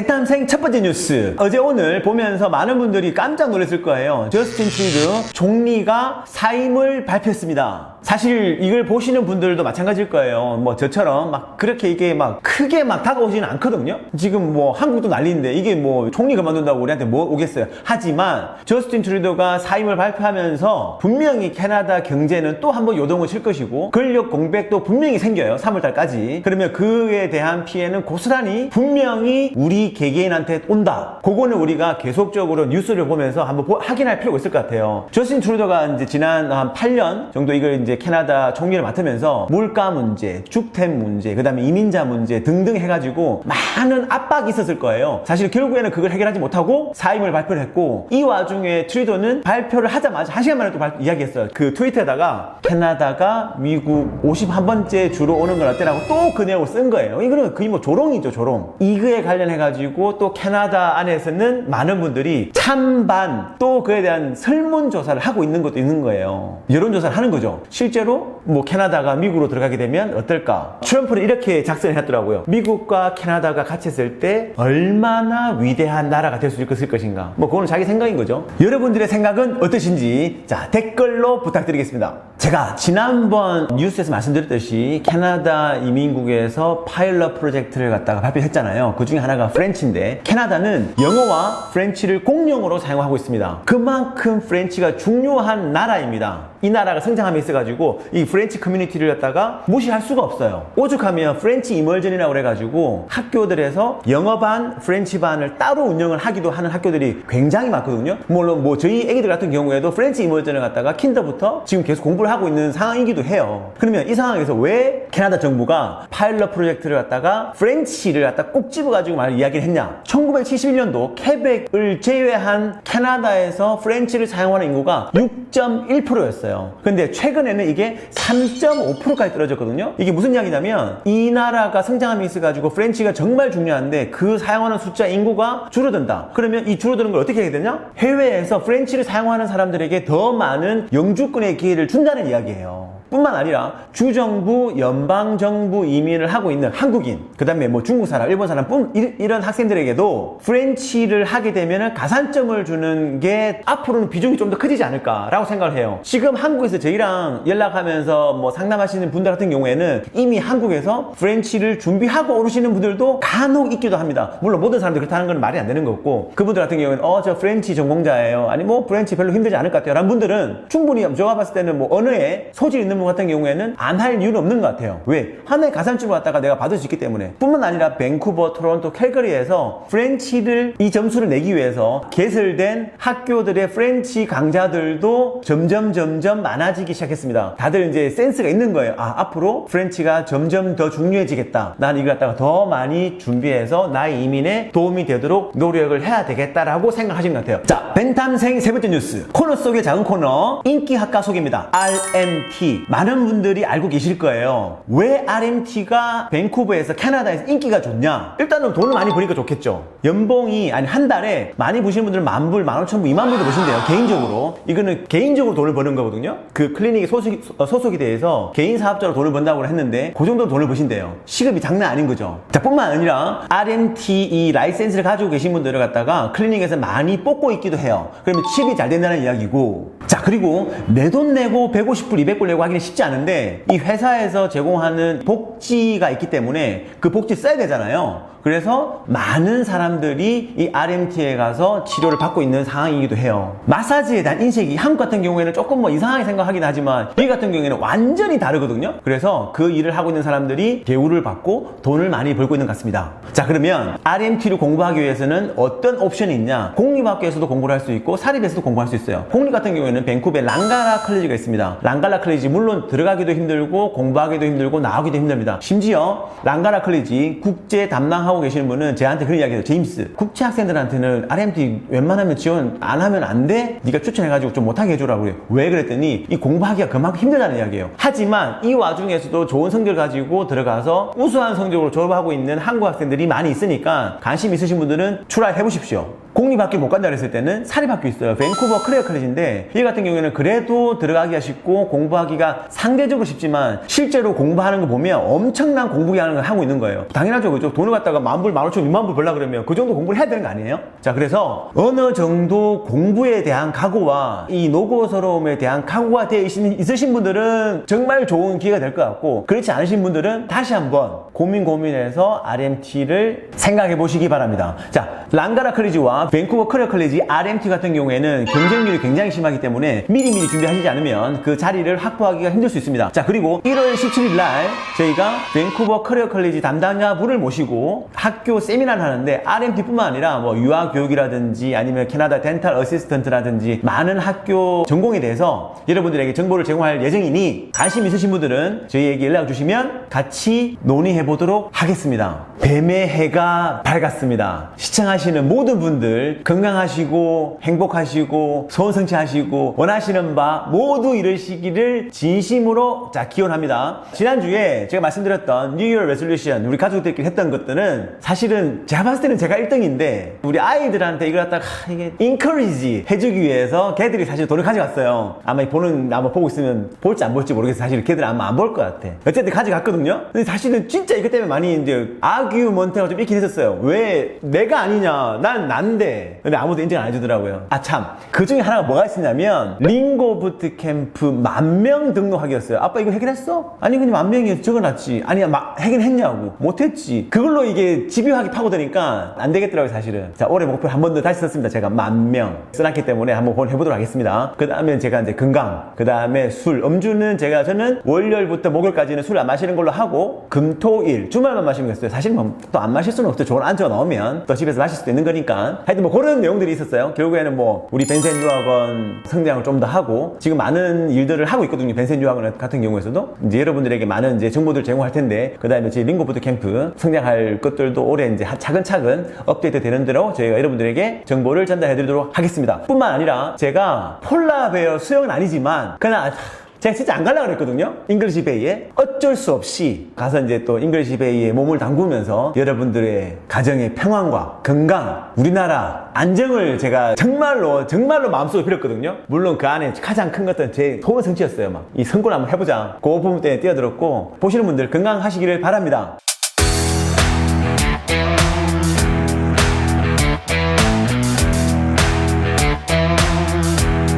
배탄생 첫 번째 뉴스. 어제 오늘 보면서 많은 분들이 깜짝 놀랐을 거예요. 저스틴 트루드 총리가 사임을 발표했습니다. 사실 이걸 보시는 분들도 마찬가지일 거예요. 뭐 저처럼 막 그렇게 이게 막 크게 막 다가오지는 않거든요. 지금 뭐 한국도 난리인데 이게 뭐 총리 그만둔다고 우리한테 뭐 오겠어요. 하지만 저스틴 트루도가 사임을 발표하면서 분명히 캐나다 경제는 또 한번 요동을 칠 것이고 근력 공백도 분명히 생겨요. 3월달까지. 그러면 그에 대한 피해는 고스란히 분명히 우리 개개인한테 온다. 그거는 우리가 계속적으로 뉴스를 보면서 한번 보- 확인할 필요가 있을 것 같아요. 저스틴 트루도가 이제 지난 한 8년 정도 이걸 이제 캐나다 총리를 맡으면서 물가 문제, 주택 문제, 그 다음에 이민자 문제 등등 해가지고 많은 압박이 있었을 거예요. 사실 결국에는 그걸 해결하지 못하고 사임을 발표를 했고 이 와중에 트루도는 발표를 하자마자 한 시간 만에 또 발- 이야기했어요. 그 트위터에다가 캐나다가 미국 51번째 주로 오는 건 어때라고 또그 내용을 쓴 거예요. 이거는 거의 뭐 조롱이죠, 조롱. 이거에 관련해가지고 또 캐나다 안에서는 많은 분들이 찬반 또 그에 대한 설문조사를 하고 있는 것도 있는 거예요. 여론조사를 하는 거죠. 실제로 뭐 캐나다가 미국으로 들어가게 되면 어떨까? 트럼프는 이렇게 작성을 했더라고요. 미국과 캐나다가 같이 했을 때 얼마나 위대한 나라가 될 수 있을 것인가. 뭐 그거는 자기 생각인 거죠. 여러분들의 생각은 어떠신지 자 댓글로 부탁드리겠습니다. 제가 지난번 뉴스에서 말씀드렸듯이 캐나다 이민국에서 파일럿 프로젝트를 갖다가 발표했잖아요. 그 중에 하나가 프렌치인데 캐나다는 영어와 프렌치를 공용어로 사용하고 있습니다. 그만큼 프렌치가 중요한 나라입니다. 이 나라가 성장함에 있어가지고 이 프렌치 커뮤니티를 갖다가 무시할 수가 없어요. 오죽하면 프렌치 이멀전이라고 그래가지고 학교들에서 영어반, 프렌치반을 따로 운영을 하기도 하는 학교들이 굉장히 많거든요. 물론 뭐 저희 애기들 같은 경우에도 프렌치 이멀전을 갖다가 킨더부터 지금 계속 공부를 하고 있는 상황이기도 해요. 그러면 이 상황에서 왜 캐나다 정부가 파일럿 프로젝트를 갖다가 프렌치를 갖다 꼭 집어가지고 말 이야기를 했냐? 1971년도 케벡을 제외한 캐나다에서 프렌치를 사용하는 인구가 6.1%였어요. 근데 최근에는 이게 3.5%까지 떨어졌거든요. 이게 무슨 이야기냐면 이 나라가 성장함이 있어 가지고 프렌치가 정말 중요한데 그 사용하는 숫자 인구가 줄어든다. 그러면 이 줄어드는 걸 어떻게 해야 되냐? 해외에서 프렌치를 사용하는 사람들에게 더 많은 영주권의 기회를 준다는 이야기예요. 뿐만 아니라 주정부, 연방정부 이민을 하고 있는 한국인, 그 다음에 뭐 중국 사람, 일본 사람 뿐, 이- 이런 학생들에게도 프렌치를 하게 되면 가산점을 주는 게 앞으로는 비중이 좀 더 커지지 않을까라고 생각을 해요. 지금 한국에서 저희랑 연락하면서 뭐 상담하시는 분들 같은 경우에는 이미 한국에서 프렌치를 준비하고 오르시는 분들도 간혹 있기도 합니다. 물론 모든 사람들이 그렇다는 건 말이 안 되는 거고, 그분들 같은 경우에는 어, 저 프렌치 전공자예요. 아니 뭐 프렌치 별로 힘들지 않을 것 같아요. 라는 분들은 충분히 제가 봤을 때는 뭐 언어에 소질 있는 분 같은 경우에는 안 할 이유는 없는 것 같아요. 왜? 하나의 가산점을 갖다가 내가 받을 수 있기 때문에. 뿐만 아니라 밴쿠버, 토론토, 캘거리에서 프렌치를 이 점수를 내기 위해서 개설된 학교들의 프렌치 강좌들도 점점 점점 많아지기 시작했습니다. 다들 이제 센스가 있는 거예요. 아, 앞으로 프렌치가 점점 더 중요해지겠다. 난 이걸 갖다가 더 많이 준비해서 나의 이민에 도움이 되도록 노력을 해야 되겠다라고 생각하시는 것 같아요. 자, 벤탐생 세 번째 뉴스. 코너 속의 작은 코너, 인기 학과 소개입니다. RMT. 많은 분들이 알고 계실 거예요. 왜 RMT가 밴쿠버에서 캐나다에서 인기가 좋냐? 일단은 돈을 많이 버니까 좋겠죠. 연봉이, 아니, 한 달에 많이 보시는 분들은 만 불, 만 오천 불, 이만 불도 보신대요. 개인적으로. 이거는 개인적으로 돈을 버는 거거든요. 그 클리닉에 소속이, 어, 소속이 돼서 개인 사업자로 돈을 번다고 했는데, 그 정도 돈을 버신대요. 시급이 장난 아닌 거죠. 자, 뿐만 아니라, RMT 이 라이센스를 가지고 계신 분들을 갖다가 클리닉에서 많이 뽑고 있기도 해요. 그러면 칩이 잘 된다는 이야기고. 자, 그리고 내 돈 내고 150불, 200불 내고 하기는 쉽지 않은데, 이 회사에서 제공하는 복지가 있기 때문에 그 복지 써야 되잖아요. 그래서 많은 사람들이 이 RMT에 가서 치료를 받고 있는 상황이기도 해요. 마사지에 대한 인식이 한국 같은 경우에는 조금 뭐 이상하게 생각하긴 하지만 여기 같은 경우에는 완전히 다르거든요. 그래서 그 일을 하고 있는 사람들이 대우를 받고 돈을 많이 벌고 있는 것 같습니다. 자 그러면 RMT를 공부하기 위해서는 어떤 옵션이 있냐? 공립학교에서도 공부를 할 수 있고 사립에서도 공부할 수 있어요. 공립 같은 경우에는 밴쿠버에 랑가라 컬리지가 있습니다. 랑가라 컬리지 물론 들어가기도 힘들고 공부하기도 힘들고 나오기도 힘듭니다. 심지어 랑가라 컬리지 국제 담당 하고 계시는 분은 저한테 그런 이야기해요. 제임스 국제 학생들한테는 RMT 웬만하면 지원 안 하면 안 돼? 네가 추천해가지고 좀 못하게 해주라고 그래요. 왜 그랬더니 이 공부하기가 그만큼 힘들다는 이야기예요. 하지만 이 와중에서도 좋은 성적 가지고 들어가서 우수한 성적으로 졸업하고 있는 한국 학생들이 많이 있으니까 관심 있으신 분들은 출하해 보십시오. 공립학교 못 간다 그랬을 때는 사립학교 있어요. 밴쿠버 클레어 컬리지인데 이 같은 경우에는 그래도 들어가기가 쉽고 공부하기가 상대적으로 쉽지만 실제로 공부하는 거 보면 엄청난 공부하는 걸 하고 있는 거예요. 당연하죠. 그죠? 돈을 갖다가 만 불, 만 오천, 이만 불 벌라 그러면 그 정도 공부를 해야 되는 거 아니에요? 자, 그래서 어느 정도 공부에 대한 각오와 이 노고스러움에 대한 각오가 되어 있으신, 분들은 정말 좋은 기회가 될 것 같고 그렇지 않으신 분들은 다시 한번 고민 고민해서 RMT를 생각해 보시기 바랍니다. 자, 랑가라 컬리지와 밴쿠버 커리어 컬리지 RMT 같은 경우에는 경쟁률이 굉장히 심하기 때문에 미리미리 준비하시지 않으면 그 자리를 확보하기가 힘들 수 있습니다. 자, 그리고 1월 17일 날 저희가 밴쿠버 커리어 컬리지 담당자분을 모시고 학교 세미나를 하는데 RMT뿐만 아니라 뭐 유아 교육이라든지 아니면 캐나다 덴탈 어시스턴트라든지 많은 학교 전공에 대해서 여러분들에게 정보를 제공할 예정이니 관심 있으신 분들은 저희에게 연락 주시면 같이 논의해 보도록 하겠습니다. 뱀의 해가 밝았습니다. 시청하시는 모든 분들 건강하시고 행복하시고 소원 성취하시고 원하시는 바 모두 이루시기를 진심으로 자 기원합니다. 지난주에 제가 말씀드렸던 Year Resolution 우리 가족들끼리 했던 것들은 사실은 제가 봤을 때는 제가 1등인데 우리 아이들한테 이걸 갖다가 하, 이게 encourage 해주기 위해서 걔들이 사실 돈을 가져갔어요. 아마 이 보는 아마 보고 있으면 볼지 안 볼지 모르겠어요. 사실 걔들 아마 안 볼 것 같아. 어쨌든 가져갔거든요. 근데 사실은 진짜 이것 때문에 많이 이제 아규먼트가 좀 있긴 했었어요. 왜 내가 아니냐? 난 난데. 근데 아무도 인정 안 해주더라고요. 아 참. 그 중에 하나가 뭐가 있었냐면 링고 부트 캠프 만 명 등록하기였어요. 아빠 이거 해결했어? 아니 그냥 만 명이 적어놨지. 아니야 막 해결했냐고. 못했지. 그걸로 이게 집요하게 파고드니까 안 되겠더라고요 사실은. 자 올해 목표 한 번 더 다시 썼습니다. 제가 만명 써놨기 때문에 한번 해보도록 하겠습니다. 그 다음에 제가 이제 건강. 그 다음에 술. 음주는 제가 저는 월요일부터 목요일까지는 술 안 마시는 걸로 하고 금토일 주말만 마시면 됐어요. 사실 뭐 또 안 마실 수는 없죠. 좋은 안주가 나오면 또 집에서 마실 수도 있는 거니까. 하여튼 뭐 그런 내용들이 있었어요. 결국에는 뭐 우리 벤센 유학원 성장을 좀 더 하고 지금 많은 일들을 하고 있거든요. 벤센 유학원 같은 경우에서도 이제 여러분들에게 많은 이제 정보들 제공할 텐데 그 다음에 제 링고부드 캠프 성장할 것들도 올해 이제 하- 차근차근 업데이트 되는 대로 저희가 여러분들에게 정보를 전달해 드리도록 하겠습니다. 뿐만 아니라 제가 폴라베어 수영은 아니지만 그냥 제가 진짜 안 가려고 그랬거든요. 잉글리시 베이에. 어쩔 수 없이 가서 이제 또 잉글리시 베이에 몸을 담그면서 여러분들의 가정의 평안과 건강, 우리나라 안정을 제가 정말로, 정말로 마음속에 빌었거든요. 물론 그 안에 가장 큰 것은 제 소원 성취였어요. 막. 이 성공 한번 해보자. 그 부분 때문에 뛰어들었고, 보시는 분들 건강하시기를 바랍니다.